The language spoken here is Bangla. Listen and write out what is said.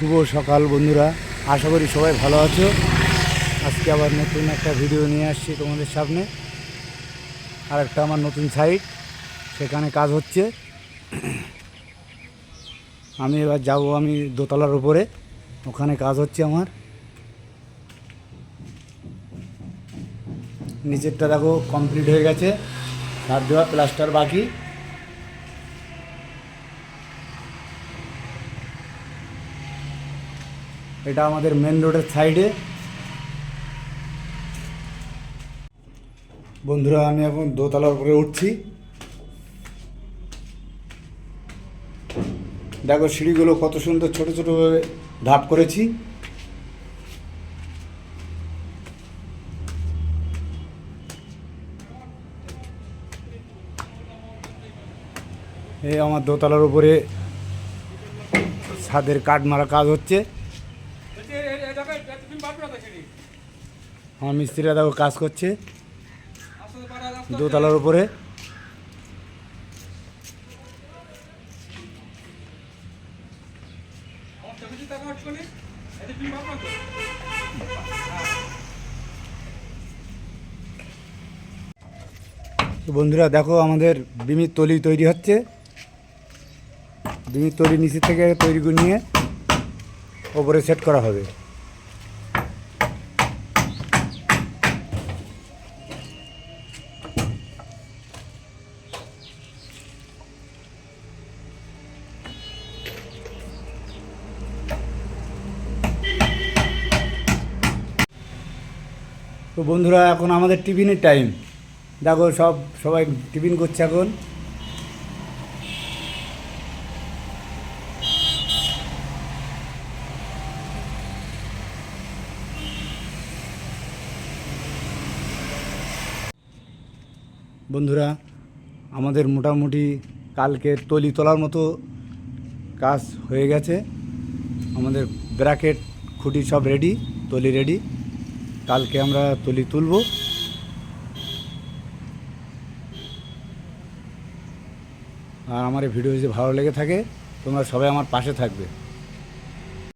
শুভ সকাল বন্ধুরা। আশা করি সবাই ভালো আছো। আজকে আবার নতুন একটা ভিডিও নিয়ে আসছি তোমাদের সামনে। আর একটা আমার নতুন সাইট সেখানে কাজ হচ্ছে। আমি এবার যাব আমি দোতলার উপরে। ওখানে কাজ হচ্ছে আমার। নিচেরটা দেখো কমপ্লিট হয়ে গেছে। তার দেওয়া প্লাস্টার বাকি। এটা আমাদের মেন রোডের সাইডে বন্ধুরা, আমি এখন দোতলার উপরে উঠছি। দেখো, সিঁড়িগুলো কত সুন্দর ছোট ছোটোভাবে ধাপ করেছি। এই আমার দোতলার উপরে ছাদের কাঠ মারা কাজ হচ্ছে। আমার মিস্ত্রিরা দেখো কাজ করছে। দোতলার উপরে। বন্ধুরা দেখো আমাদের বিমির তলি তৈরি হচ্ছে। বিমির তলি নিচে থেকে তৈরি করে নিয়ে ওপরে সেট করা হবে। তো বন্ধুরা, এখন আমাদের টিফিনের টাইম দেখো সব, সবাই টিফিন করছে এখন। বন্ধুরা, আমাদের মোটামুটি কালকে তলি তোলার মতো কাজ হয়ে গেছে। আমাদের ব্র্যাকেট, খুঁটি সব রেডি তলি রেডি কালকে আমরা তলি তুলব। আর আমার এই ভিডিও যদি ভালো লেগে থাকে, তোমরা সবাই আমার পাশে থাকবে।